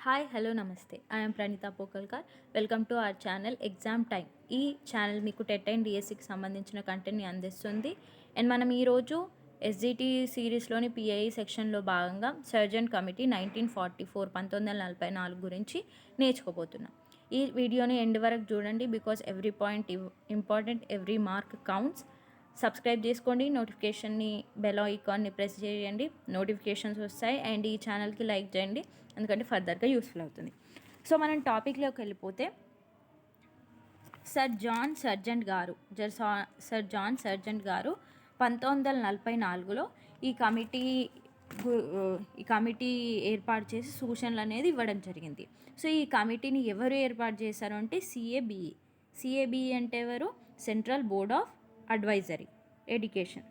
Hi hello నమస్తే I'm Praneetha Pokalkar welcome to our channel exam time ఈ channel మీకు TET and డిఎస్సికి సంబంధించిన కంటెంట్ని అందిస్తుంది. అండ్ మనం ఈరోజు ఎస్జిటి సిరీస్లోని పిఐ సెక్షన్లో భాగంగా Sargent committee nineteen forty four పంతొమ్మిది వందల నలభై నాలుగు గురించి నేర్చుకోబోతున్నాం. ఈ వీడియోని ఎండ్ వరకు చూడండి because every point important every mark counts subscribe చేసుకోండి. నోటిఫికేషన్ని బెల్ ఐకాన్ని ప్రెస్ చేయండి. నోటిఫికేషన్స్ వస్తాయి. అండ్ ఈ ఛానల్కి లైక్ చేయండి. ఎందుకంటే ఫర్దర్గా యూస్ఫుల్ అవుతుంది. సో మనం టాపిక్లోకి వెళ్ళిపోతే సర్ జాన్ సర్జెంట్ గారు జర్ సర్ జాన్ సర్జెంట్ గారు పంతొమ్మిది వందల నలభై నాలుగులో ఈ కమిటీ ఈ కమిటీ ఏర్పాటు చేసి సూచనలు అనేది ఇవ్వడం జరిగింది. సో ఈ కమిటీని ఎవరు ఏర్పాటు చేశారు అంటే సిఏబిఈ సిఏబిఈ అంటే ఎవరు? Central board of advisory education.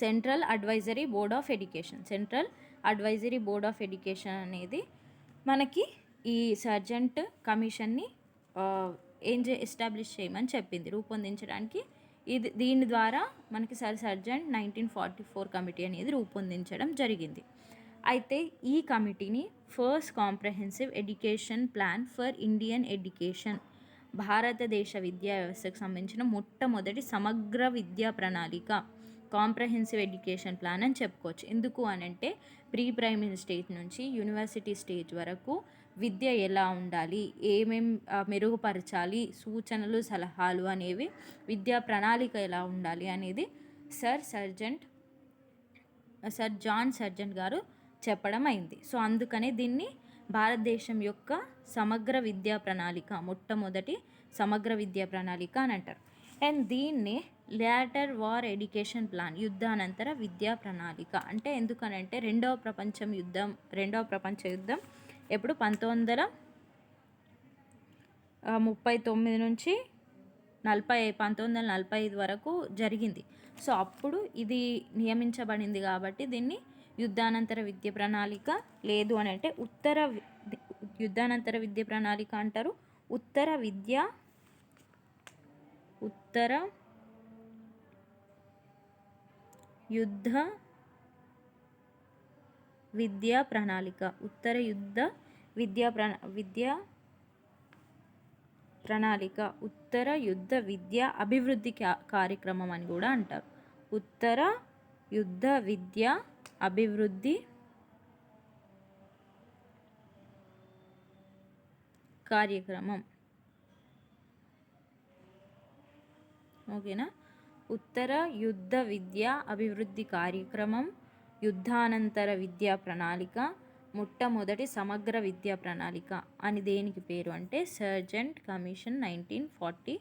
Central advisory board of education. Central advisory board of education అనేది మనకి ఈ సర్జెంట్ కమిషన్ని ఏం చే ఎస్టాబ్లిష్ చేయమని చెప్పింది రూపొందించడానికి. ఇది దీని ద్వారా మనకి sir Sargent nineteen forty four committee అనేది రూపొందించడం జరిగింది. అయితే ఈ కమిటీని first comprehensive education plan for Indian education భారతదేశ విద్యా వ్యవస్థకు సంబంధించిన మొట్టమొదటి సమగ్ర విద్యా ప్రణాళిక కాంప్రహెన్సివ్ ఎడ్యుకేషన్ ప్లాన్ అని చెప్పుకోవచ్చు. ఎందుకు అని అంటే ప్రీ ప్రైమరీ స్టేజ్ నుంచి యూనివర్సిటీ స్టేజ్ వరకు విద్య ఎలా ఉండాలి ఏమేం మెరుగుపరచాలి సూచనలు సలహాలు అనేవి విద్యా ప్రణాళిక ఎలా ఉండాలి అనేది sir Sargent sir John Sargent గారు చెప్పడం అయింది. సో అందుకనే దీన్ని భారతదేశం యొక్క సమగ్ర విద్యా ప్రణాళిక మొట్టమొదటి సమగ్ర విద్యా ప్రణాళిక అని అంటారు. అండ్ దీన్ని లేటర్ వార్ ఎడ్యుకేషన్ ప్లాన్ యుద్ధానంతర విద్యా ప్రణాళిక. అంటే ఎందుకనంటే రెండవ ప్రపంచం యుద్ధం రెండవ ప్రపంచ యుద్ధం ఎప్పుడు? పంతొమ్మిది వందల ముప్పై తొమ్మిది నుంచి నలభై పంతొమ్మిది వందల నలభై ఐదు వరకు జరిగింది. సో అప్పుడు ఇది నియమించబడింది కాబట్టి దీన్ని యుద్ధానంతర విద్య ప్రణాళిక లేదు అని అంటే ఉత్తర యుద్ధానంతర విద్య ప్రణాళిక అంటారు. ఉత్తర విద్య ఉత్తర యుద్ధ విద్యా ప్రణాళిక. ఉత్తర యుద్ధ విద్యా ప్రణా విద్యా ప్రణాళిక. ఉత్తర యుద్ధ విద్య అభివృద్ధి కార్యక్రమం అని కూడా అంటారు. ఉత్తర యుద్ధ విద్య అభివృద్ధి కార్యక్రమం. ఓకేనా? ఉత్తర యుద్ధ విద్య అభివృద్ధి కార్యక్రమం యుద్ధానంతర విద్యా ప్రణాళిక మొట్టమొదటి సమగ్ర విద్యా ప్రణాళిక అని దేనికి పేరు అంటే సర్జెంట్ కమిషన్ నైన్టీన్ ఫార్టీ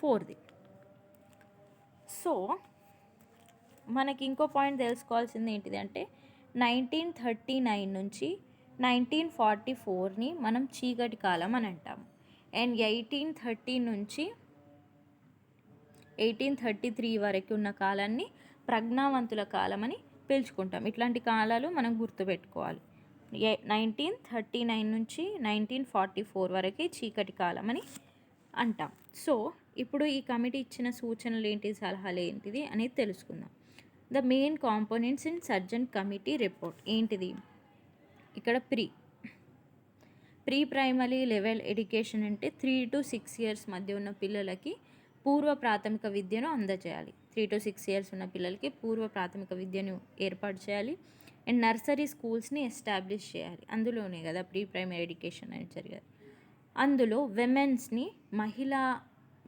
ఫోర్ది సో మనకి ఇంకో పాయింట్ తెలుసుకోవాల్సింది ఏంటిది అంటే నైన్టీన్ థర్టీ నైన్ నుంచి నైన్టీన్ ఫార్టీ ఫోర్ని మనం చీకటి కాలం అని అంటాము అండ్ ఎయిటీన్ థర్టీ నుంచి ఎయిటీన్ థర్టీ త్రీ వరకు ఉన్న కాలాన్ని ప్రజ్ఞావంతుల కాలం అని పిలుచుకుంటాం. ఇట్లాంటి కాలాలు మనం గుర్తుపెట్టుకోవాలి. నైన్టీన్ థర్టీ నైన్ నుంచి నైన్టీన్ ఫార్టీ ఫోర్ వరకు చీకటి కాలం అని అంటాం. సో ఇప్పుడు ఈ కమిటీ ఇచ్చిన సూచనలు ఏంటి సలహాలు ఏంటిది అనేది తెలుసుకుందాం. The main components in Sargent committee report. ఏంటిది? ఇక్కడ pre. Pre primary level education అంటే త్రీ టు సిక్స్ ఇయర్స్ మధ్య ఉన్న పిల్లలకి పూర్వ ప్రాథమిక విద్యను అందజేయాలి. త్రీ టు సిక్స్ ఇయర్స్ ఉన్న పిల్లలకి పూర్వ ప్రాథమిక విద్యను ఏర్పాటు చేయాలి. అండ్ నర్సరీ స్కూల్స్ని ఎస్టాబ్లిష్ చేయాలి. అందులోనే కదా ప్రీ ప్రైమరీ ఎడ్యుకేషన్ అనేది జరిగేది అందులో విమెన్స్ని మహిళా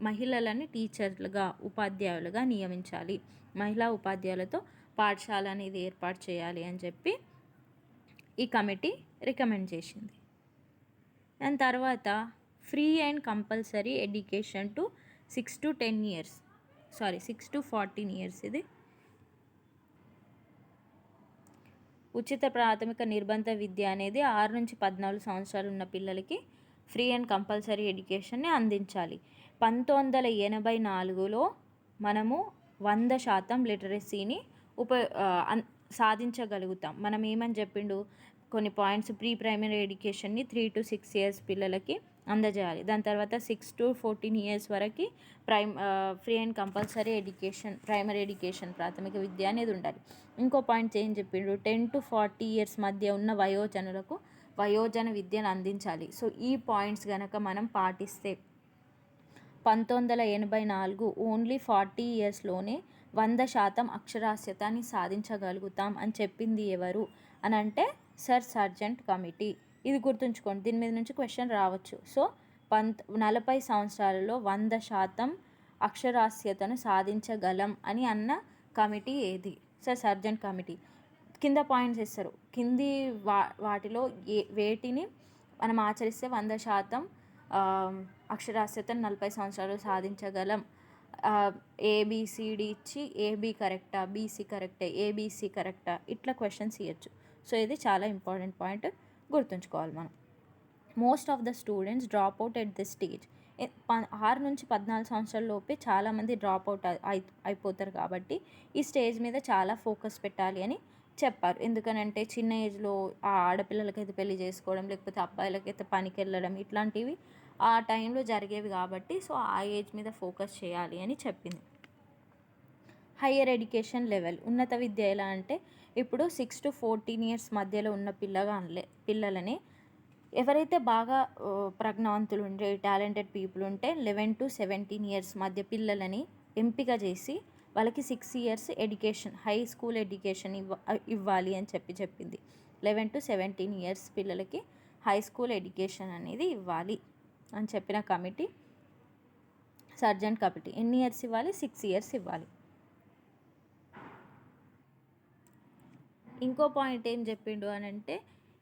మహిళలని టీచర్లుగా ఉపాధ్యాయులుగా నియమించాలి. మహిళా ఉపాధ్యాయులతో పాఠశాల అనేది ఏర్పాటు చేయాలి అని చెప్పి ఈ కమిటీ రికమెండ్ చేసింది. దాని తర్వాత free and compulsory education to six to ten years sorry six to fourteen years ఇది. ఉచిత ప్రాథమిక నిర్బంధ విద్య అనేది ఆరు నుంచి పద్నాలుగు సంవత్సరాలు ఉన్న పిల్లలకి ఫ్రీ అండ్ కంపల్సరీ ఎడ్యుకేషన్ని అందించాలి. పంతొమ్మిది వందల ఎనభై నాలుగులో మనము వంద శాతం లిటరసీని ఉప సాధించగలుగుతాం. మనం ఏమని చెప్పిండు? కొన్ని పాయింట్స్ ప్రీ ప్రైమరీ ఎడ్యుకేషన్ని త్రీ టు సిక్స్ ఇయర్స్ పిల్లలకి అందజేయాలి. దాని తర్వాత సిక్స్ టు ఫోర్టీన్ ఇయర్స్ వరకు prime free and compulsory education primary education ప్రాథమిక విద్య అనేది ఉండాలి. ఇంకో పాయింట్స్ ఏం చెప్పిండు? టెన్ టు ఫార్టీ ఇయర్స్ మధ్య ఉన్న వయోజనులకు వయోజన విద్యను అందించాలి. సో ఈ పాయింట్స్ కనుక మనం పాటిస్తే పంతొమ్మిది వందల ఎనభై నాలుగు ఓన్లీ ఫార్టీ ఇయర్స్లోనే వంద శాతం అక్షరాస్యతని సాధించగలుగుతాం అని చెప్పింది ఎవరు అని అంటే సర్ సర్జెంట్ కమిటీ. ఇది గుర్తుంచుకోండి దీని మీద నుంచి క్వశ్చన్ రావచ్చు. సో పంత్ నలభై సంవత్సరాలలో వంద శాతం అక్షరాస్యతను సాధించగలం అని అన్న కమిటీ ఏది? Sir Sargent committee. కింద పాయింట్స్ ఇస్తారు కింది వా వాటిలో ఏ వేటిని మనం ఆచరిస్తే వంద శాతం అక్షరాస్యతను నలభై సంవత్సరాలు సాధించగలం. ఏబిసిడి ఇచ్చి ఏబి కరెక్టా బీసీ కరెక్టే ఏబిసి కరెక్టా ఇట్లా క్వశ్చన్స్ ఇవ్వచ్చు సో ఇది చాలా ఇంపార్టెంట్ పాయింట్ గుర్తుంచుకోవాలి మనం. Most of the students drop out at this stage. ఆరు నుంచి పద్నాలుగు సంవత్సరాల లోపే చాలామంది డ్రాప్ అవుట్ అయి అయిపోతారు కాబట్టి ఈ స్టేజ్ మీద చాలా ఫోకస్ పెట్టాలి అని చెప్పారు. ఎందుకనంటే చిన్న ఏజ్లో ఆ ఆడపిల్లలకైతే పెళ్ళి చేసుకోవడం లేకపోతే అబ్బాయిలకైతే పనికి వెళ్ళడం ఇట్లాంటివి ఆ టైంలో జరిగేవి కాబట్టి సో ఆ ఏజ్ మీద ఫోకస్ చేయాలి అని చెప్పింది. హయ్యర్ ఎడ్యుకేషన్ లెవెల్ ఉన్నత విద్య ఎలా అంటే ఇప్పుడు సిక్స్ టు ఫోర్టీన్ ఇయర్స్ మధ్యలో ఉన్న పిల్లగాన్లే పిల్లలని ఎవరైతే బాగా ప్రజ్ఞావంతులు ఉంటే టాలెంటెడ్ పీపుల్ ఉంటే లెవెన్ టు సెవెంటీన్ ఇయర్స్ మధ్య పిల్లలని ఎంపిక చేసి వాళ్ళకి six years education high school education ఇవ్వ ఇవ్వాలి అని చెప్పి చెప్పింది. లెవెన్ టు సెవెంటీన్ ఇయర్స్ పిల్లలకి హై స్కూల్ ఎడ్యుకేషన్ అనేది ఇవ్వాలి. అని చెప్పిన కమిటీ సర్జెంట్ కమిటీ. ఎన్ని ఇయర్స్ ఇవ్వాలి? సిక్స్ ఇయర్స్ ఇవ్వాలి. ఇంకో పాయింట్ ఏం చెప్పిండు అని అంటే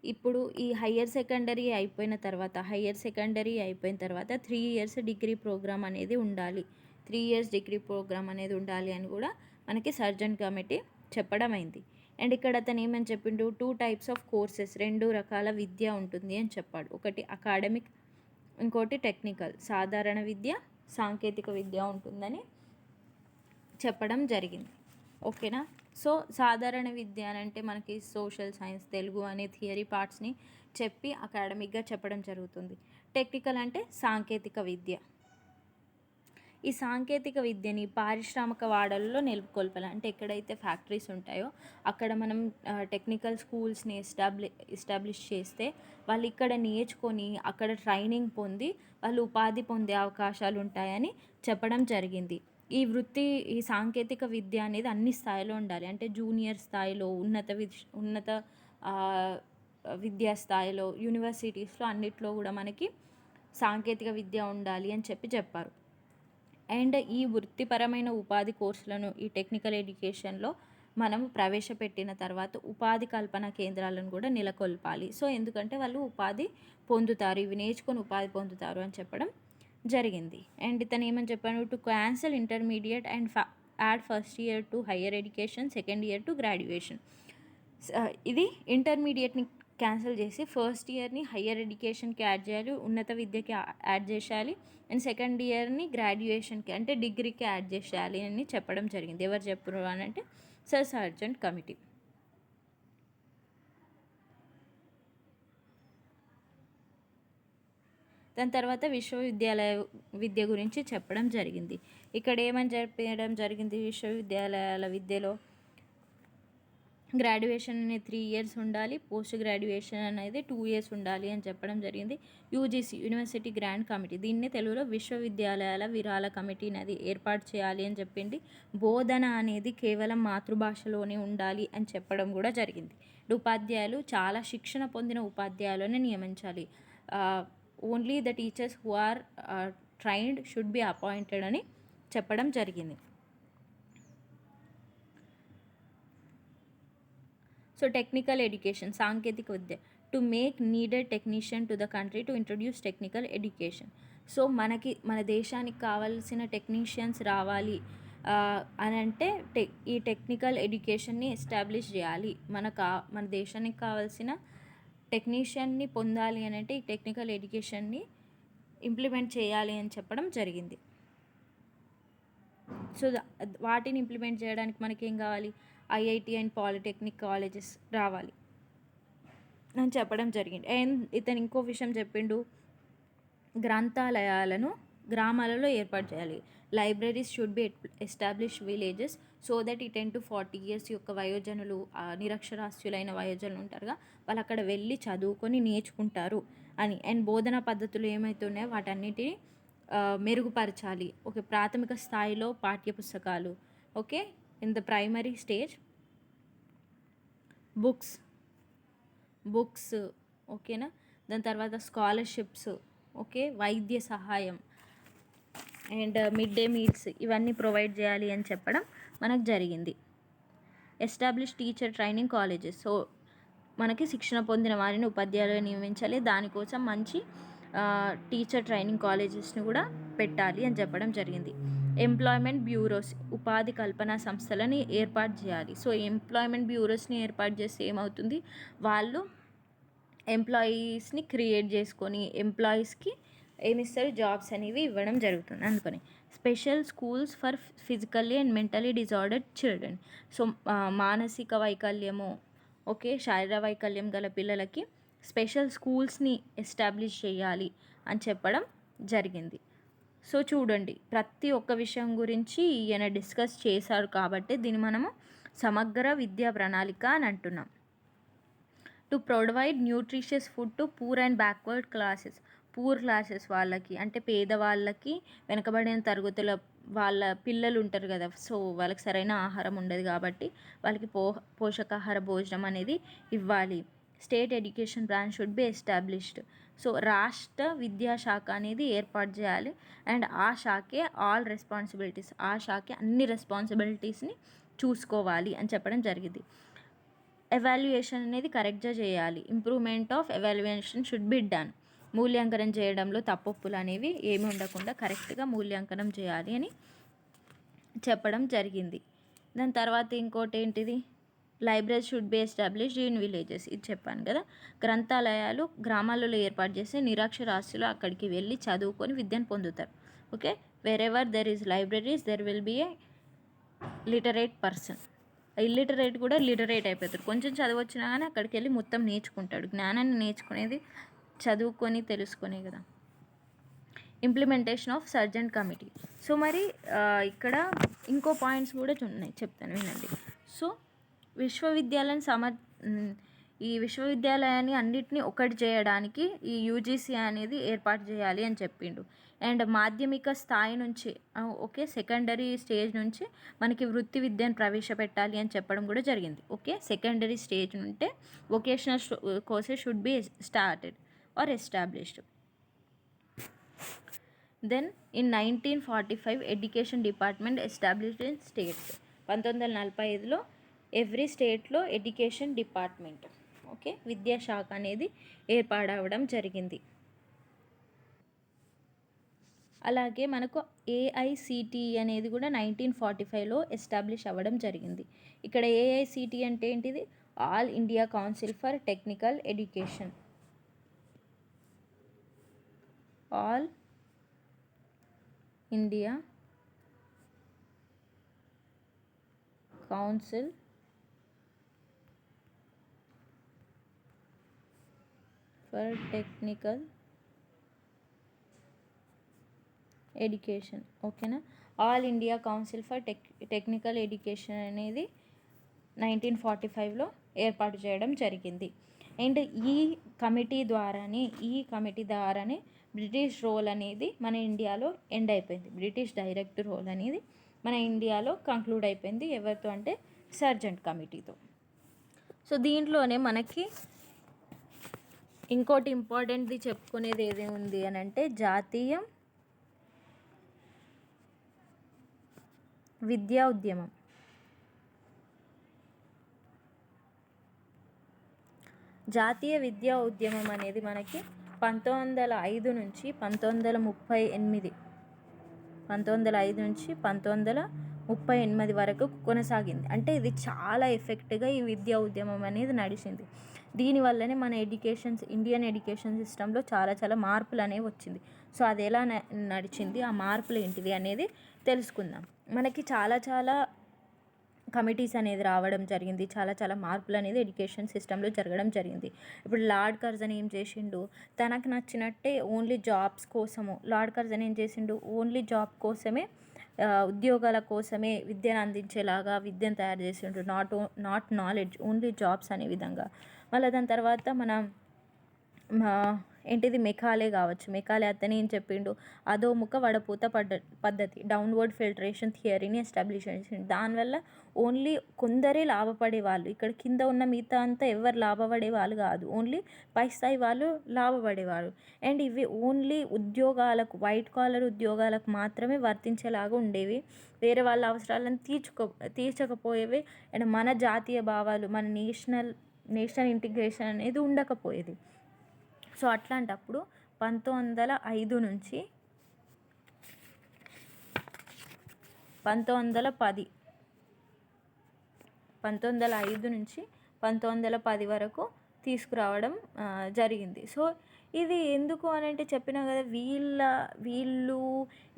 ఇప్పుడు ఈ హయ్యర్ సెకండరీ అయిపోయిన తర్వాత హయ్యర్ సెకండరీ అయిపోయిన తర్వాత త్రీ ఇయర్స్ డిగ్రీ ప్రోగ్రామ్ అనేది ఉండాలి. త్రీ ఇయర్స్ డిగ్రీ ప్రోగ్రామ్ అనేది ఉండాలి అని కూడా మనకి సర్జన్ కమిటీ చెప్పడం అయింది. అండ్ ఇక్కడ అతను ఏమని చెప్పిండు? టూ టైప్స్ ఆఫ్ కోర్సెస్ రెండు రకాల విద్య ఉంటుంది అని చెప్పాడు. ఒకటి అకాడమిక్ ఇంకోటి టెక్నికల్. సాధారణ విద్య సాంకేతిక విద్య ఉంటుందని చెప్పడం జరిగింది. ఓకేనా? సో సాధారణ విద్య అని అంటే మనకి సోషల్ సైన్స్ తెలుగు అనే థియరీ పార్ట్స్ని చెప్పి అకాడమిక్గా చెప్పడం జరుగుతుంది. టెక్నికల్ అంటే సాంకేతిక విద్య. ఈ సాంకేతిక విద్యని పారిశ్రామిక వాడల్లో నెలకొల్పాలి. అంటే ఎక్కడైతే ఫ్యాక్టరీస్ ఉంటాయో అక్కడ మనం టెక్నికల్ స్కూల్స్ని ఎస్టాబ్లి ఎస్టాబ్లిష్ చేస్తే వాళ్ళు ఇక్కడ నేర్చుకొని అక్కడ ట్రైనింగ్ పొంది వాళ్ళు ఉపాధి పొందే అవకాశాలు ఉంటాయని చెప్పడం జరిగింది. ఈ వృత్తి ఈ సాంకేతిక విద్య అనేది అన్ని స్థాయిలో ఉండాలి. అంటే జూనియర్ స్థాయిలో ఉన్నత విద్ ఉన్నత విద్యా స్థాయిలో యూనివర్సిటీస్లో అన్నిట్లో కూడా మనకి సాంకేతిక విద్య ఉండాలి అని చెప్పి చెప్పారు. అండ్ ఈ వృత్తిపరమైన ఉపాధి కోర్సులను ఈ టెక్నికల్ ఎడ్యుకేషన్లో మనం ప్రవేశపెట్టిన తర్వాత ఉపాధి కల్పన కేంద్రాలను కూడా నెలకొల్పాలి. సో ఎందుకంటే వాళ్ళు ఉపాధి పొందుతారు. ఇవి నేర్చుకొని ఉపాధి పొందుతారు అని చెప్పడం జరిగింది. అండ్ ఇతను ఏమని చెప్పాను టు క్యాన్సల్ ఇంటర్మీడియట్ అండ్ ఫా add first year to higher education second year to graduation ఇది ఇంటర్మీడియట్ని క్యాన్సిల్ చేసి ఫస్ట్ ఇయర్ని హయ్యర్ ఎడ్యుకేషన్కి యాడ్ చేయాలి ఉన్నత విద్యకి యాడ్ చేసేయాలి అండ్ సెకండ్ ఇయర్ని గ్రాడ్యుయేషన్కి అంటే డిగ్రీకి యాడ్ చేసేయాలి అని చెప్పడం జరిగింది. ఎవరు చెప్పరు అని అంటే సర్ సర్జెంట్ కమిటీ. దాని తర్వాత విశ్వవిద్యాలయ విద్య గురించి చెప్పడం జరిగింది. ఇక్కడ ఏమని చెప్పడం జరిగింది విశ్వవిద్యాలయాల విద్యలో? గ్రాడ్యుయేషన్ అనేది త్రీ ఇయర్స్ ఉండాలి పోస్ట్ గ్రాడ్యుయేషన్ అనేది టూ ఇయర్స్ ఉండాలి అని చెప్పడం జరిగింది. యూజీసీ యూనివర్సిటీ గ్రాండ్ కమిటీ దీన్ని తెలుగులో విశ్వవిద్యాలయాల విరాళ కమిటీ అనేది ఏర్పాటు చేయాలి అని చెప్పింది. బోధన అనేది కేవలం మాతృభాషలోనే ఉండాలి అని చెప్పడం కూడా జరిగింది. ఉపాధ్యాయులు చాలా శిక్షణ పొందిన ఉపాధ్యాయులను నియమించాలి. Only the teachers who are trained should be appointed అని చెప్పడం జరిగింది. సో టెక్నికల్ ఎడ్యుకేషన్ సాంకేతిక విద్య. To make needed technician to the country to introduce technical education so మనకి మన దేశానికి కావాల్సిన టెక్నీషియన్స్ రావాలి. అని అంటే టెక్ ఈ టెక్నికల్ ఎడ్యుకేషన్ని ఎస్టాబ్లిష్ చేయాలి. మన కా మన దేశానికి కావాల్సిన టెక్నీషియన్ని పొందాలి అని అంటే ఈ టెక్నికల్ ఎడ్యుకేషన్ని ఇంప్లిమెంట్ చేయాలి అని చెప్పడం జరిగింది. సో వాటిని ఇంప్లిమెంట్ చేయడానికి మనకి ఏం కావాలి? ఐఐటి అండ్ పాలిటెక్నిక్ కాలేజెస్ రావాలి. అని చెప్పడం జరిగింది. అండ్ ఇతను ఇంకో విషయం చెప్పిండు గ్రంథాలయాలను గ్రామాలలో ఏర్పాటు చేయాలి. Libraries should be establish villages so that ఈ టెన్ టు ఫార్టీ ఇయర్స్ యొక్క వయోజనులు నిరక్షరాస్యులైన వయోజనులు ఉంటారుగా వాళ్ళు అక్కడ వెళ్ళి చదువుకొని నేర్చుకుంటారు అని. అండ్ బోధనా పద్ధతులు ఏమైతున్నాయో వాటన్నిటిని మెరుగుపరచాలి. ఓకే ప్రాథమిక స్థాయిలో పాఠ్య పుస్తకాలు okay in the primary stage books books ఓకేనా దాని తర్వాత స్కాలర్షిప్స్ ఓకే వైద్య సహాయం అండ్ మిడ్ డే మీల్స్ ఇవన్నీ ప్రొవైడ్ చేయాలి అని చెప్పడం మనకు జరిగింది establish teacher training colleges so మనకి శిక్షణ పొందిన వారిని ఉపాధ్యాయులు నియమించాలి దానికోసం మంచి టీచర్ ట్రైనింగ్ కాలేజెస్ని కూడా పెట్టాలి అని చెప్పడం జరిగింది ఎంప్లాయ్మెంట్ బ్యూరోస్ ఉపాధి కల్పన సంస్థలని ఏర్పాటు చేయాలి. సో ఎంప్లాయ్మెంట్ బ్యూరోస్ని ఏర్పాటు చేస్తే ఏమవుతుంది? వాళ్ళు ఎంప్లాయీస్ని క్రియేట్ చేసుకొని ఎంప్లాయీస్కి ఏమిస్తారు జాబ్స్ అనేవి ఇవ్వడం జరుగుతుంది. అందుకని special schools for physically and mentally disordered children. So మానసిక వైకల్యము ఓకే శారీర వైకల్యం గల పిల్లలకి స్పెషల్ స్కూల్స్ని ఎస్టాబ్లిష్ చేయాలి అని చెప్పడం జరిగింది. సో చూడండి ప్రతి ఒక్క విషయం గురించి ఈయన డిస్కస్ చేశారు కాబట్టి దీన్ని మనము సమగ్ర విద్యా ప్రణాళిక అని అంటున్నాం. To provide nutritious food to poor and backward classes poor classes వాళ్ళకి అంటే పేదవాళ్ళకి వెనకబడిన తరగతుల వాళ్ళ పిల్లలు ఉంటారు కదా సో వాళ్ళకి సరైన ఆహారం ఉండదు కాబట్టి వాళ్ళకి పో పోషకాహార భోజనం అనేది ఇవ్వాలి. State education branch should be established. So రాష్ట్ర విద్యాశాఖ అనేది ఏర్పాటు చేయాలి. అండ్ ఆ శాఖే ఆల్ రెస్పాన్సిబిలిటీస్ ఆ శాఖే అన్ని రెస్పాన్సిబిలిటీస్ని చూసుకోవాలి అని చెప్పడం జరిగింది. ఎవాల్యుయేషన్ అనేది కరెక్ట్గా చేయాలి. Improvement of evaluation should be done. మూల్యాంకనం చేయడంలో తప్పొప్పులు అనేవి ఏమి ఉండకుండా కరెక్ట్గా మూల్యాంకనం చేయాలి అని చెప్పడం జరిగింది. దాని తర్వాత ఇంకోటి ఏంటిది? Library should be established in villages. ఇది చెప్పాను కదా. గ్రంథాలయాలు గ్రామాలలో ఏర్పాటు చేసి నిరక్షరాస్యులు అక్కడికి వెళ్ళి చదువుకొని విద్యను పొందుతారు. Okay? Wherever there is libraries there will be a literate person illiterate కూడా లిటరేట్ అయిపోతారు కొంచెం చదువు వచ్చినా కానీ అక్కడికి వెళ్ళి మొత్తం నేర్చుకుంటాడు. జ్ఞానాన్ని నేర్చుకునేది చదువుకొని తెలుసుకునే కదా. Implementation of Sargent committee so మరి ఇక్కడ ఇంకో పాయింట్స్ కూడా ఉన్నాయి. చెప్తాను వినండి. సో విశ్వవిద్యాలయం సమర్ ఈ విశ్వవిద్యాలయాన్ని అన్నిటినీ ఒకటి చేయడానికి ఈ యూజీసీ అనేది ఏర్పాటు చేయాలి అని చెప్పిండు. అండ్ మాధ్యమిక స్థాయి నుంచి ఓకే సెకండరీ స్టేజ్ నుంచి మనకి వృత్తి విద్యను ప్రవేశపెట్టాలి అని చెప్పడం కూడా జరిగింది. Okay secondary stage నుంటే vocational courses should be started or established. Then in nineteen forty five education department established in states. పంతొమ్మిది వందల నలభై ఐదులో ఎవ్రీ స్టేట్లో ఎడ్యుకేషన్ డిపార్ట్మెంట్ ఓకే? విద్యాశాఖ అనేది ఏర్పాడవడం జరిగింది. అలాగే మనకు ఏఐసిటి అనేది కూడా నైన్టీన్ ఫార్టీ ఫైవ్లో ఎస్టాబ్లిష్ అవ్వడం జరిగింది. ఇక్కడ ఏఐసిటి అంటే ఏంటిది? All India council for technical education. All India council for technical education ఓకేనా all India council for tech technical education అనేది నైన్టీన్ ఫార్టీ ఫైవ్లో ఏర్పాటు చేయడం జరిగింది. అండ్ ఈ కమిటీ ద్వారానే ఈ కమిటీ ద్వారానే బ్రిటిష్ రోల్ అనేది మన ఇండియాలో ఎండ్ అయిపోయింది. బ్రిటిష్ డైరెక్ట్ రోల్ అనేది మన ఇండియాలో కంక్లూడ్ అయిపోయింది. ఎవరితో అంటే సర్జెంట్ కమిటీతో. సో దీంట్లోనే మనకి ఇంకోటి ఇంపార్టెంట్ది చెప్పుకునేది ఏది ఉంది అని అంటే జాతీయ విద్యా ఉద్యమం. జాతీయ విద్యా ఉద్యమం అనేది మనకి పంతొమ్మిది వందల ఐదు నుంచి పంతొమ్మిది వందల ముప్పై ఎనిమిది పంతొమ్మిది వందల ఐదు నుంచి పంతొమ్మిది వందల ముప్పై ఎనిమిది వరకు కొనసాగింది. అంటే ఇది చాలా ఎఫెక్ట్గా ఈ విద్యా ఉద్యమం అనేది నడిచింది. దీనివల్లనే మన ఎడ్యుకేషన్ ఇండియన్ ఎడ్యుకేషన్ సిస్టంలో చాలా చాలా మార్పులు అనేవి వచ్చింది. సో అది ఎలా నడిచింది ఆ మార్పులు ఏంటిది అనేది తెలుసుకుందాం. మనకి చాలా చాలా కమిటీస్ అనేది రావడం జరిగింది. చాలా చాలా మార్పులు అనేది ఎడ్యుకేషన్ సిస్టంలో జరగడం జరిగింది. ఇప్పుడు లార్డ్ కర్జన్ ఏం చేసిండు? తనకు నచ్చినట్టే ఓన్లీ జాబ్స్ కోసము లార్డ్ కర్జన్ ఏం చేసిండు? ఓన్లీ జాబ్ కోసమే ఉద్యోగాల కోసమే విద్యను అందించేలాగా విద్యను తయారు చేసిండు. నాట్ ఓ నాట్ నాలెడ్జ్ ఓన్లీ జాబ్స్ అనే విధంగా. మళ్ళీ దాని తర్వాత మన ఏంటిది మెకాలే కావచ్చు. మెకాలే అతనే ఏం చెప్పిండు. అదో ముఖ వడపూత పడ్డ పద్ధతి డౌన్వర్డ్ ఫిల్టరేషన్ థియరీని ఎస్టాబ్లిష్ చేసిండు. దానివల్ల ఓన్లీ కొందరే లాభపడే వాళ్ళు ఇక్కడ కింద ఉన్న మిగతా అంతా ఎవరు లాభపడే వాళ్ళు కాదు. ఓన్లీ పై స్థాయి వాళ్ళు లాభపడేవారు అండ్ ఇవి ఓన్లీ ఉద్యోగాలకు వైట్ కాలర్ ఉద్యోగాలకు మాత్రమే వర్తించేలాగా ఉండేవి. వేరే వాళ్ళ అవసరాలను తీర్చుకో తీర్చకపోయేవి. అండ్ మన జాతీయ భావాలు మన నేషనల్ నేషనల్ ఇంటిగ్రేషన్ అనేది ఉండకపోయేది. సో అట్లాంటప్పుడు పంతొమ్మిది వందల ఐదు నుంచి పంతొమ్మిది వందల పది పంతొమ్మిది వందల ఐదు నుంచి పంతొమ్మిది వందల పది వరకు తీసుకురావడం జరిగింది. సో ఇది ఎందుకు అని అంటే చెప్పినా కదా వీళ్ళ వీళ్ళు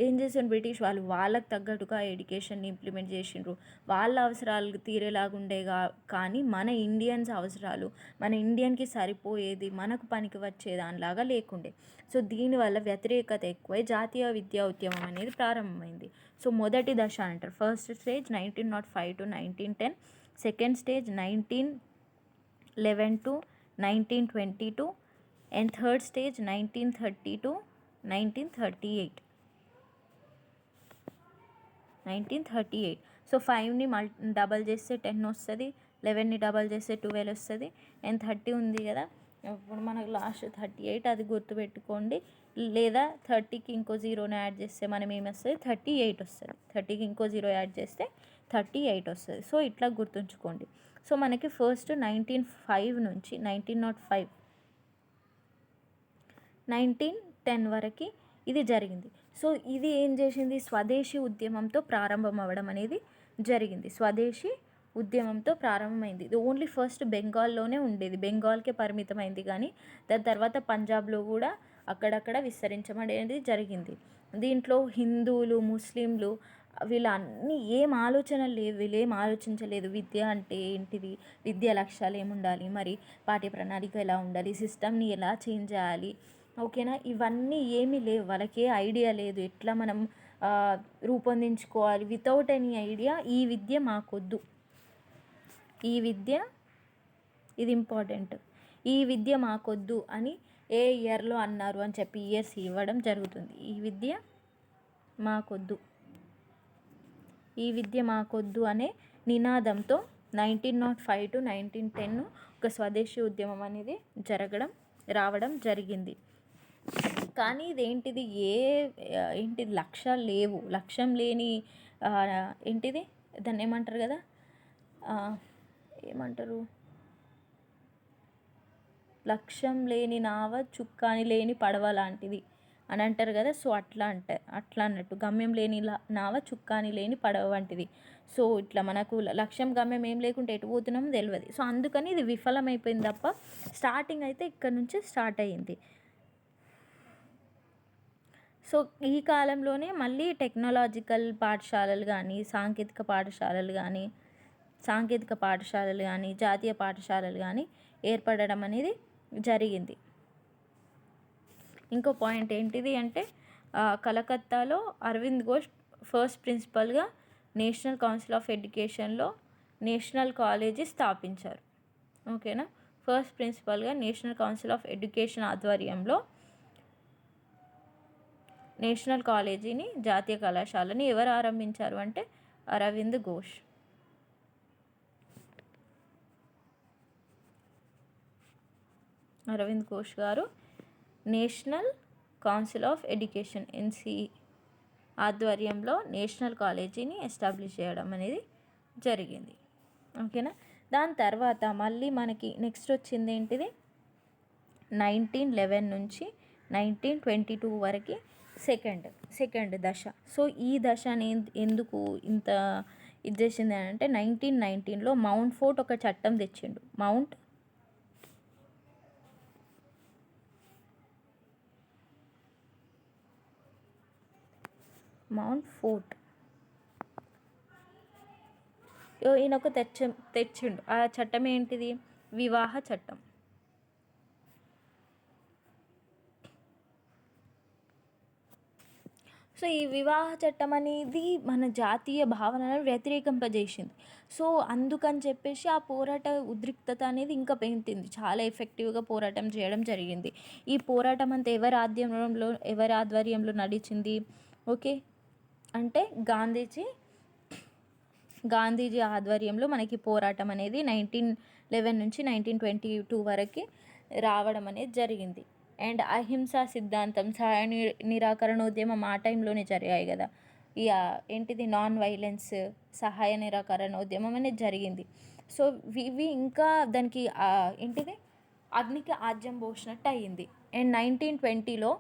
ఏం చేసారు బ్రిటిష్ వాళ్ళు? వాళ్ళకి తగ్గట్టుగా ఎడ్యుకేషన్ని ఇంప్లిమెంట్ చేసిండ్రు. వాళ్ళ అవసరాలు తీరేలాగా ఉండేగా కానీ మన ఇండియన్స్ అవసరాలు మన ఇండియన్కి సరిపోయేది మనకు పనికి వచ్చే దానిలాగా లేకుండే. సో దీనివల్ల వ్యతిరేకత ఎక్కువై జాతీయ విద్యా ఉద్యమం అనేది ప్రారంభమైంది. సో మొదటి దశ అంటారు. First stage nineteen nought five to nineteen ten second stage nineteen eleven to nineteen twenty two and third stage nineteen thirty to nineteen thirty eight. Nineteen thirty eight. So ఫైవ్ని మల్ డబల్ చేస్తే ten వస్తుంది లెవెన్ని double చేస్తే twelve వస్తుంది and thirty ఉంది కదా. ఇప్పుడు మనకు లాస్ట్ థర్టీ ఎయిట్ అది గుర్తుపెట్టుకోండి. లేదా థర్టీకి ఇంకో జీరోని యాడ్ చేస్తే మనం ఏమొస్తుంది థర్టీ ఎయిట్ వస్తుంది. థర్టీకి ఇంకో జీరో యాడ్ చేస్తే థర్టీ ఎయిట్ వస్తుంది. సో ఇట్లా గుర్తుంచుకోండి. సో మనకి ఫస్ట్ నైన్టీన్ ఫైవ్ నుంచి nineteen nought five nineteen ten వరకు ఇది జరిగింది. సో ఇది ఏం చేసింది? స్వదేశీ ఉద్యమంతో ప్రారంభం అవ్వడం అనేది జరిగింది. స్వదేశీ ఉద్యమంతో ప్రారంభమైంది. ఇది ఓన్లీ ఫస్ట్ బెంగాల్లోనే ఉండేది. బెంగాల్కే పరిమితమైంది కానీ దాని తర్వాత పంజాబ్లో కూడా అక్కడక్కడ విస్తరించబడేది జరిగింది. దీంట్లో హిందువులు ముస్లింలు వీళ్ళన్నీ ఏం ఆలోచన లేవు వీళ్ళు ఏం ఆలోచించలేదు. విద్య అంటే ఏంటిది? విద్య లక్ష్యాలు ఏముండాలి? మరి పాఠ్య ప్రణాళిక ఎలా ఉండాలి? సిస్టమ్ని ఎలా చేంజ్ చేయాలి? ఓకేనా? ఇవన్నీ ఏమీ లేవు. వాళ్ళకి ఏ ఐడియా లేదు. ఎట్లా మనం రూపొందించుకోవాలి? వితౌట్ ఎనీ ఐడియా ఈ విద్య మాకొద్దు. ఈ విద్య ఇది ఇంపార్టెంట్. ఈ విద్య మాకొద్దు అని ఏ ఇయర్లో అన్నారు అని చెప్పి ఇయర్స్ ఇవ్వడం జరుగుతుంది. ఈ విద్య మాకొద్దు. ఈ విద్య మాకొద్దు అనే నినాదంతో nineteen nought five to nineteen ten ఒక స్వదేశీ ఉద్యమం అనేది జరగడం రావడం జరిగింది. కానీ ఇదేంటిది? ఏ ఏంటిది లక్ష్యాలు లేవు. లక్ష్యం లేని ఏంటిది? దాన్ని ఏమంటారు కదా? ఏమంటారు? లక్ష్యం లేని నావ చుక్కాని లేని పడవ లాంటిది అని అంటారు కదా? సో అట్లా అంటే అట్లా అన్నట్టు. గమ్యం లేని లా- నావ చుక్కాని లేని పడవ వంటిది. సో ఇట్లా మనకు లక్ష్యం గమ్యం ఏం లేకుంటే ఎటు పోతున్నామో తెలియదు. సో అందుకని ఇది విఫలమైపోయింది తప్ప స్టార్టింగ్ అయితే ఇక్కడ నుంచే స్టార్ట్ అయ్యింది. సో ఈ కాలంలోనే మళ్ళీ టెక్నాలజికల్ పాఠశాలలు కానీ సాంకేతిక పాఠశాలలు కానీ సాంకేతిక పాఠశాలలు కానీ జాతీయ పాఠశాలలు కానీ ఏర్పడడం అనేది జరిగింది. ఇంకో పాయింట్ ఏంటిది అంటే కలకత్తాలో అరవింద్ ఘోష్ ఫస్ట్ ప్రిన్సిపల్గా నేషనల్ కౌన్సిల్ ఆఫ్ ఎడ్యుకేషన్లో నేషనల్ కాలేజీ స్థాపించారు. ఓకేనా? ఫస్ట్ ప్రిన్సిపల్గా నేషనల్ కౌన్సిల్ ఆఫ్ ఎడ్యుకేషన్ ఆధ్వర్యంలో నేషనల్ కాలేజీని జాతీయ కళాశాలని ఎవరు ఆరంభించారు అంటే అరవింద్ ఘోష్. అరవింద్ ఘోష్ గారు national council of education NCE ఆధ్వర్యంలో నేషనల్ కాలేజీని ఎస్టాబ్లిష్ చేయడం అనేది జరిగింది. ఓకేనా? దాని తర్వాత మళ్ళీ మనకి నెక్స్ట్ వచ్చింది ఏంటిది? నైన్టీన్ లెవెన్ నుంచి నైన్టీన్ ట్వంటీ టూ వరకు సెకండ్ సెకండ్ దశ. సో ఈ దశని ఎందుకు ఇంత ఇది చేసింది అని అంటే నైన్టీన్ నైన్టీన్లో మౌంట్ ఫోర్ట్ ఒక చట్టం తెచ్చిండు. మౌంట్? Montford. ఈయన ఒక తెచ్చ తెచ్చిండు. ఆ చట్టం ఏంటిది? వివాహ చట్టం. సో ఈ వివాహ చట్టం అనేది మన జాతీయ భావనలను వ్యతిరేకింపజేసింది. సో అందుకని చెప్పేసి ఆ పోరాట ఉద్రిక్తత అనేది ఇంకా పెంచింది. చాలా ఎఫెక్టివ్గా పోరాటం చేయడం జరిగింది. ఈ పోరాటం అంతా ఎవరి ఆధ్వర్యంలో ఎవరి ఆధ్వర్యంలో నడిచింది? ఓకే? అంటే గాంధీజీ గాంధీజీ ఆధ్వర్యంలో మనకి పోరాటం అనేది నైన్టీన్ లెవెన్ నుంచి నైన్టీన్ ట్వంటీ టూ వరకు రావడం అనేది జరిగింది. అండ్ అహింసా సిద్ధాంతం సహాయ ని నిరాకరణోద్యమం ఆ టైంలోనే జరిగాయి కదా. ఇక ఏంటిది? నాన్ వైలెన్స్ సహాయ నిరాకరణోద్యమం అనేది జరిగింది. సో ఇవి ఇంకా దానికి ఏంటిది? అగ్నికి ఆజ్యం పోసినట్టు అయ్యింది అండ్ నైన్టీన్ ట్వంటీలో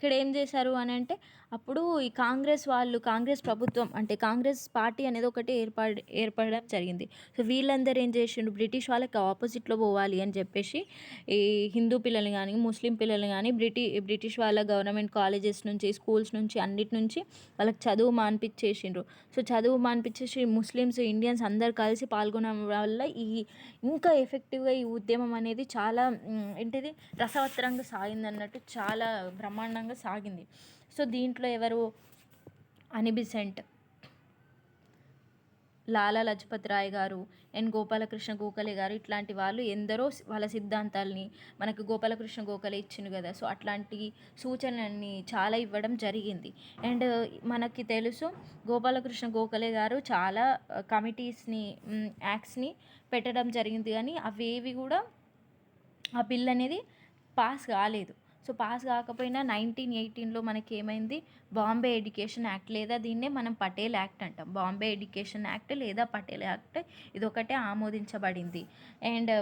ఇక్కడ ఏం చేశారు అని అంటే అప్పుడు ఈ కాంగ్రెస్ వాళ్ళు కాంగ్రెస్ ప్రభుత్వం అంటే కాంగ్రెస్ పార్టీ అనేది ఒకటి ఏర్పడి ఏర్పడడం జరిగింది. సో వీళ్ళందరూ ఏం చేసిండు బ్రిటిష్ వాళ్ళకి ఆపోజిట్లో పోవాలి అని చెప్పేసి ఈ హిందూ పిల్లలు కానీ ముస్లిం పిల్లలు కానీ బ్రిటి బ్రిటిష్ వాళ్ళ గవర్నమెంట్ కాలేజెస్ నుంచి స్కూల్స్ నుంచి అన్నిటి నుంచి వాళ్ళకి చదువు మాన్పించేసిండ్రు. సో చదువు మాన్పించేసి ముస్లిమ్స్ ఇండియన్స్ అందరు కలిసి పాల్గొనడం వల్ల ఈ ఇంకా ఎఫెక్టివ్గా ఈ ఉద్యమం అనేది చాలా ఏంటిది? రసవత్తరంగా సాగింది అన్నట్టు చాలా బ్రహ్మాండంగా సాగింది. సో దీంట్లో ఎవరు? అనిబిసెంట్ లాలా లజపత్ రాయ్ గారు ఎన్ గోపాలకృష్ణ గోఖలే గారు ఇట్లాంటి వాళ్ళు ఎందరో వాళ్ళ సిద్ధాంతాల్ని మనకు గోపాలకృష్ణ గోఖలే ఇచ్చింది కదా. సో అట్లాంటి సూచనలన్నీ చాలా ఇవ్వడం జరిగింది. అండ్ మనకి తెలుసు గోపాలకృష్ణ గోఖలే గారు చాలా కమిటీస్ని యాక్ట్స్ని పెట్టడం జరిగింది. కానీ అవేవి కూడా ఆ బిల్ అనేది పాస్ కాలేదు. సో పాస్ కాకపోయినా నైన్టీన్ ఎయిటీన్లో మనకి ఏమైంది బాంబే ఎడ్యుకేషన్ యాక్ట్ లేదా దీన్నే మనం పటేల్ యాక్ట్ అంటాం. బాంబే ఎడ్యుకేషన్ యాక్ట్ లేదా పటేల్ యాక్ట్ ఇదొకటే ఆమోదించబడింది. అండ్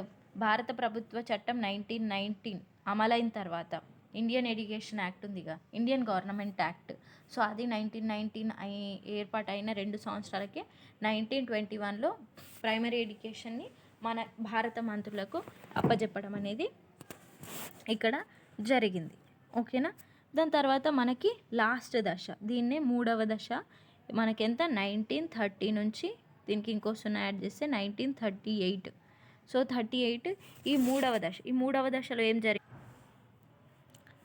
భారత ప్రభుత్వ చట్టం నైన్టీన్ నైన్టీన్ అమలైన తర్వాత ఇండియన్ ఎడ్యుకేషన్ యాక్ట్ ఉందిగా. Indian government act. సో అది నైన్టీన్ నైన్టీన్ అయి ఏర్పాటైన రెండు సంవత్సరాలకే నైన్టీన్ ట్వంటీ వన్లో ప్రైమరీ ఎడ్యుకేషన్ని మన భారత మంత్రులకు అప్పజెప్పడం అనేది ఇక్కడ జరిగింది. ఓకేనా? దాని తర్వాత మనకి లాస్ట్ దశ. దీన్నే మూడవ దశ. మనకి ఎంత నైన్టీన్ థర్టీ నుంచి దీనికి ఇంకో సున్నా యాడ్ చేస్తే nineteen thirty eight. So thirty eight ఈ మూడవ దశ. ఈ మూడవ దశలో ఏం జరిగింది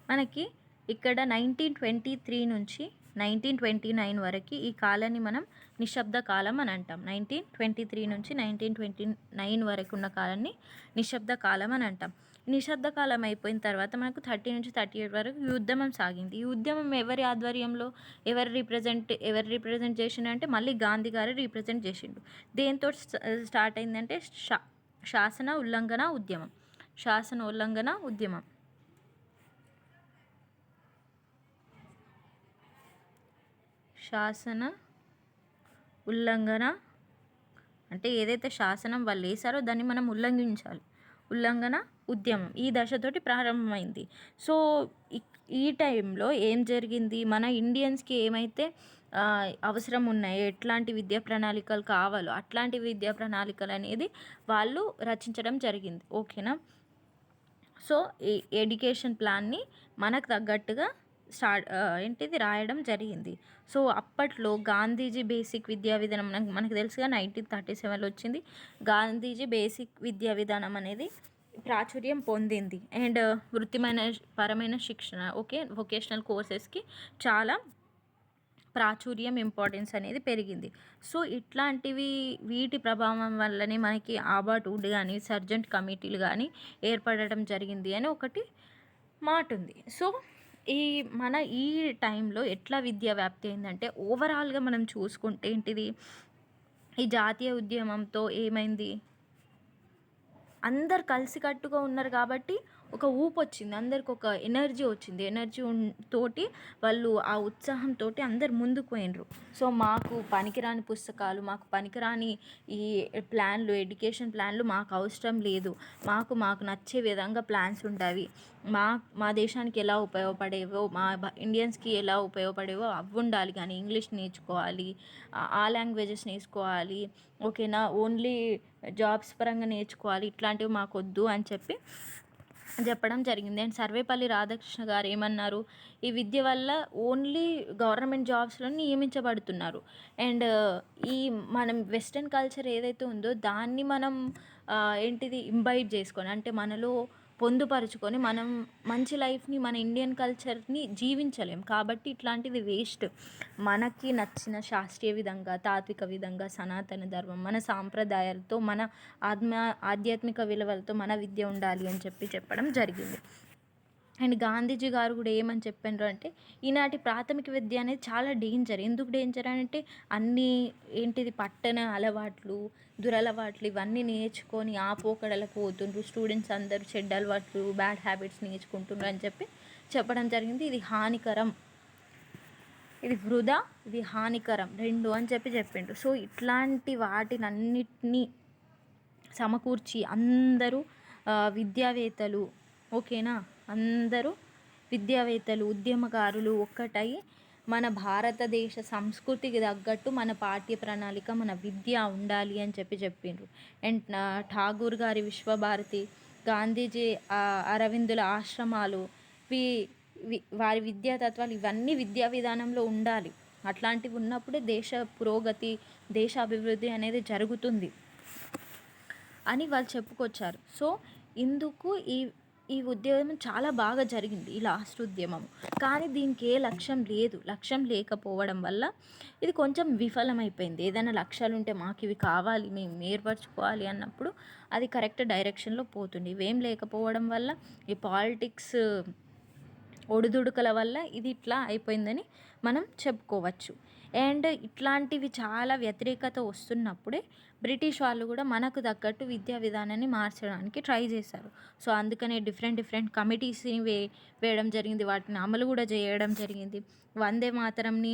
మనకి ఇక్కడ నైన్టీన్ ట్వంటీ త్రీ నుంచి నైన్టీన్ ట్వంటీ నైన్ వరకు ఈ కాలాన్ని మనం నిశ్శబ్ద కాలం అని అంటాం. నైన్టీన్ ట్వంటీ త్రీ నుంచి నైన్టీన్ ట్వంటీ నైన్ వరకు ఉన్న కాలాన్ని నిశ్శబ్ద కాలం అని అంటాం. నిశ్శబ్ద కాలం అయిపోయిన తర్వాత మనకు థర్టీ నుంచి థర్టీ ఎయిట్ వరకు ఈ ఉద్యమం సాగింది. ఈ ఉద్యమం ఎవరి ఆధ్వర్యంలో ఎవరు రిప్రజెంట్ ఎవరు రిప్రజెంట్ చేసిండు అంటే మళ్ళీ గాంధీ గారు రిప్రజెంట్ చేసిండు. దేంతో స్టార్ట్ అయిందంటే శా శాసన ఉల్లంఘన ఉద్యమం. శాసన ఉల్లంఘన ఉద్యమం. శాసన ఉల్లంఘన అంటే ఏదైతే శాసనం వాళ్ళు వేసారో దాన్ని మనం ఉల్లంఘించాలి. ఉల్లంఘన ఉద్యమం ఈ దశతోటి ప్రారంభమైంది. సో ఈ టైంలో ఏం జరిగింది? మన ఇండియన్స్కి ఏమైతే అవసరం ఉన్నాయి ఎట్లాంటి విద్యా ప్రణాళికలు కావాలో అట్లాంటి విద్యా ప్రణాళికలు అనేది వాళ్ళు రచించడం జరిగింది. ఓకేనా? సో ఈ ఎడ్యుకేషన్ ప్లాన్ని మనకు తగ్గట్టుగా స్టార్ట్ ఏంటిది? రాయడం జరిగింది. సో అప్పట్లో గాంధీజీ బేసిక్ విద్యా విధానం మనకు మనకు తెలుసుగా నైన్టీన్ థర్టీ సెవెన్లో వచ్చింది. గాంధీజీ బేసిక్ విద్యా విధానం అనేది ప్రాచుర్యం పొందింది. అండ్ uh, వృత్తిమైన పరమైన శిక్షణ ఓకే? వొకేషనల్ కోర్సెస్కి చాలా ప్రాచుర్యం ఇంపార్టెన్స్ అనేది పెరిగింది. సో ఇట్లాంటివి వీటి ప్రభావం వల్లనే మనకి ఆబాట్ వుడ్ కానీ సర్జెంట్ కమిటీలు కానీ ఏర్పడడం జరిగింది అని ఒకటి మాట ఉంది సో ఈ మన ఈ టైంలో ఎట్లా విద్యా వ్యాప్తి అయిందంటే ఓవరాల్గా మనం చూసుకుంటే ఏంటిది? ఈ జాతీయ ఉద్యమంతో ఏమైంది? అందరు కలిసికట్టుగా ఉన్నారు కాబట్టి ఒక ఊపు వచ్చింది. అందరికి ఒక ఎనర్జీ వచ్చింది. ఎనర్జీ తోటి వాళ్ళు ఆ ఉత్సాహంతో అందరు ముందుకు పోయినరు. సో మాకు పనికిరాని పుస్తకాలు మాకు పనికిరాని ఈ ప్లాన్లు ఎడ్యుకేషన్ ప్లాన్లు మాకు అవసరం లేదు. మాకు మాకు నచ్చే విధంగా ప్లాన్స్ ఉంటాయి. మా మా దేశానికి ఎలా ఉపయోగపడేవో మా ఇండియన్స్కి ఎలా ఉపయోగపడేవో అవి ఉండాలి. కానీ ఇంగ్లీష్ నేర్చుకోవాలి ఆ లాంగ్వేజెస్ నేర్చుకోవాలి. ఓకేనా? ఓన్లీ జాబ్స్ పరంగా నేర్చుకోవాలి ఇట్లాంటివి మాకు వద్దు అని చెప్పి చెప్పడం జరిగింది. అండ్ సర్వేపల్లి రాధాకృష్ణ గారు ఏమన్నారు ఈ విద్య వల్ల ఓన్లీ గవర్నమెంట్ జాబ్స్లో నియమించబడుతున్నారు. అండ్ ఈ మనం వెస్ట్రన్ కల్చర్ ఏదైతే ఉందో దాన్ని మనం ఏంటిది ఇంబైట్ చేసుకొని అంటే మనలో పొందుపరుచుకొని మనం మంచి లైఫ్ని మన ఇండియన్ కల్చర్ని జీవించలేం. కాబట్టి ఇట్లాంటిది వేస్ట్. మనకి నచ్చిన శాస్త్రీయ విధంగా తాత్విక విధంగా సనాతన ధర్మం మన సాంప్రదాయాలతో మన ఆత్మ ఆధ్యాత్మిక విలువలతో మన విద్య ఉండాలి అని చెప్పి చెప్పడం జరిగింది. అండ్ గాంధీజీ గారు కూడా ఏమని చెప్పారు అంటే ఈనాటి ప్రాథమిక విద్య అనేది చాలా డేంజర్ ఎందుకు డేంజర్ అంటే అన్నీ ఏంటిది పట్టణ అలవాట్లు దురలవాట్లు ఇవన్నీ నేర్చుకొని ఆ పోకడలకు పోతుండ్రు. స్టూడెంట్స్ అందరూ చెడ్డ అలవాట్లు బ్యాడ్ హ్యాబిట్స్ నేర్చుకుంటున్నారు అని చెప్పి చెప్పడం జరిగింది. ఇది హానికరం. ఇది వృధా ఇది హానికరం. రెండు అని చెప్పి చెప్పిండ్రు. సో ఇట్లాంటి వాటిని అన్నిటినీ సమకూర్చి అందరూ విద్యావేత్తలు ఓకేనా? అందరూ విద్యావేత్తలు ఉద్యమకారులు ఒక్కటై మన భారతదేశ సంస్కృతికి తగ్గట్టు మన పాఠ్య ప్రణాళిక మన విద్య ఉండాలి అని చెప్పి చెప్పిండ్రు. అండ్ ఠాగూర్ గారి విశ్వభారతి గాంధీజీ అరవిందుల ఆశ్రమాలు వి వి- వారి విద్యా తత్వాలు ఇవన్నీ విద్యా విధానంలో ఉండాలి. అట్లాంటివి ఉన్నప్పుడే దేశ పురోగతి దేశ అభివృద్ధి అనేది జరుగుతుంది అని వాళ్ళు చెప్పుకొచ్చారు. సో ఇందుకు ఈ ఈ ఉద్యమం చాలా బాగా జరిగింది ఈ లాస్ట్ ఉద్యమం. కానీ దీనికి ఏ లక్ష్యం లేదు. లక్ష్యం లేకపోవడం వల్ల ఇది కొంచెం విఫలమైపోయింది. ఏదైనా లక్ష్యాలు ఉంటే మాకు ఇవి కావాలి మేము ఏర్పరచుకోవాలి అన్నప్పుడు అది కరెక్ట్ డైరెక్షన్లో పోతుంది. ఇవేం లేకపోవడం వల్ల ఈ పాలిటిక్స్ ఒడిదుడుకల వల్ల ఇది ఇట్లా అయిపోయిందని మనం చెప్పుకోవచ్చు. అండ్ ఇట్లాంటివి చాలా వ్యతిరేకత వస్తున్నప్పుడే బ్రిటిష్ వాళ్ళు కూడా మనకు తగ్గట్టు విద్యా విధానాన్ని మార్చడానికి ట్రై చేశారు. సో అందుకనే డిఫరెంట్ డిఫరెంట్ కమిటీస్ని వే వేయడం జరిగింది. వాటిని అమలు కూడా చేయడం జరిగింది. వందే మాతరంని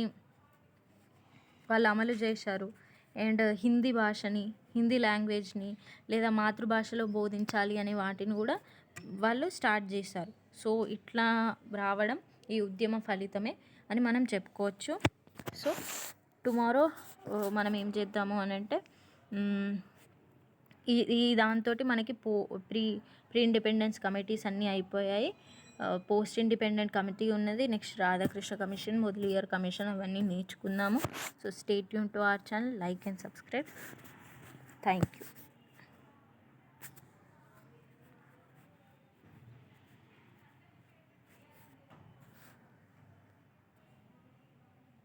వాళ్ళు అమలు చేశారు. అండ్ హిందీ భాషని హిందీ లాంగ్వేజ్ని లేదా మాతృభాషలో బోధించాలి అనే వాటిని కూడా వాళ్ళు స్టార్ట్ చేశారు. సో ఇట్లా రావడం ఈ ఉద్యమ ఫలితమే అని మనం చెప్పుకోవచ్చు. సో టుమారో మనం ఏం చేద్దాము అని అంటే ఈ ఈ దాంతో మనకి పో ప్రీ ప్రీ ఇండిపెండెన్స్ కమిటీస్ అన్నీ అయిపోయాయి. పోస్ట్ ఇండిపెండెంట్ కమిటీ ఉన్నది. Next Radhakrishna commission Mudaliar commission అవన్నీ నేర్చుకుందాము. So stay Yoon to our channel like and subscribe thank you